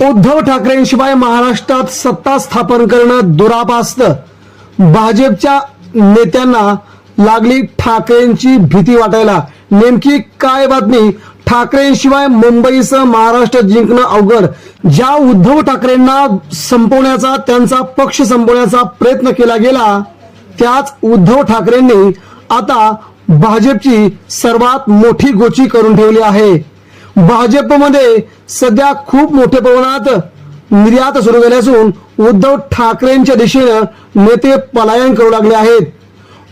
उद्धव ठाकरेंशिवाय महाराष्ट्रात सत्ता स्थापन करणं दुरापास्त भाजपच्या नेत्यांना लागली ठाकरेंची भीती वाटायला. नेमकी काय बातमी? ठाकरेंशिवाय मुंबईसह महाराष्ट्र जिंकणं अवघड. ज्या उद्धव ठाकरेंना संपवण्याचा त्यांचा पक्ष संपवण्याचा प्रयत्न केला गेला त्याच उद्धव ठाकरेंनी आता भाजपची सर्वात मोठी गोची करून ठेवली आहे. भाजपमध्ये सध्या खूप मोठ्या प्रमाणात निर्यात सुरू झाली असून उद्धव ठाकरेंच्या दिशेनं नेते पलायन करू लागले आहेत.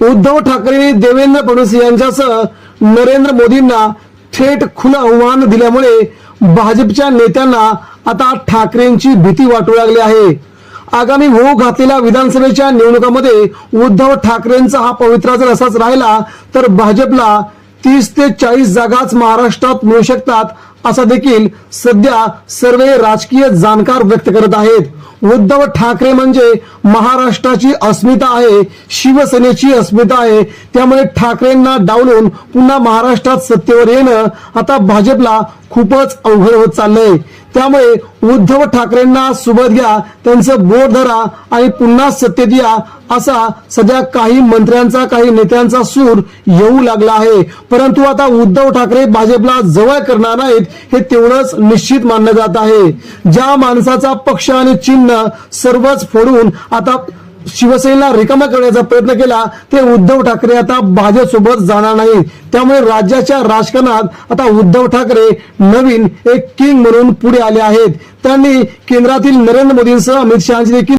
उद्धव ठाकरेंनी देवेंद्र फडणवीस यांच्यासह नरेंद्र मोदींना थेट खुलं आव्हान दिल्यामुळे भाजपच्या नेत्यांना आता ठाकरेंची भीती वाटू लागली आहे. आगामी होऊ घातलेल्या विधानसभेच्या निवडणुकामध्ये उद्धव ठाकरेंचा हा पवित्रा जर असाच राहिला तर भाजपला तीस ते चाळीस जागाच महाराष्ट्रात मिळू शकतात असा देखील सध्या सर्व राजकीय जाणकार व्यक्त करत आहेत. उद्धव ठाकरे म्हणजे महाराष्ट्राची अस्मिता आहे शिवसेनेची अस्मिता आहे. त्यामुळे ठाकरेंना डावलून पुन्हा महाराष्ट्रात सत्तेवर येणं आता भाजपला खूपच अवघड होत चाललंय. त्यामुळे उद्धव ठाकरेंना सोबत घ्या त्यांचं बोट धरा आणि पुन्हा सत्तेत या असा सध्या काही मंत्र्यांचा काही नेत्यांचा सूर येऊ लागला आहे. परंतु आता उद्धव ठाकरे भाजपला जवळ करणार नाहीत हे तेवढंच निश्चित मानलं जात आहे. ज्या माणसाचा पक्ष आणि चिन्ह सर्वच फोडून आता शिवसेनेला रिकामा करण्याचा प्रयत्न केला ते उद्धव ठाकरे आता भाजप सोबत जाणार नाही त्यामुळे राज्याच्या राजकारणात आता उद्धव ठाकरे नवीन एक किंग म्हणून पुढे आले आहेत. त्यांनी केंद्रातील नरेंद्र मोदींसह अमित शहाची देखील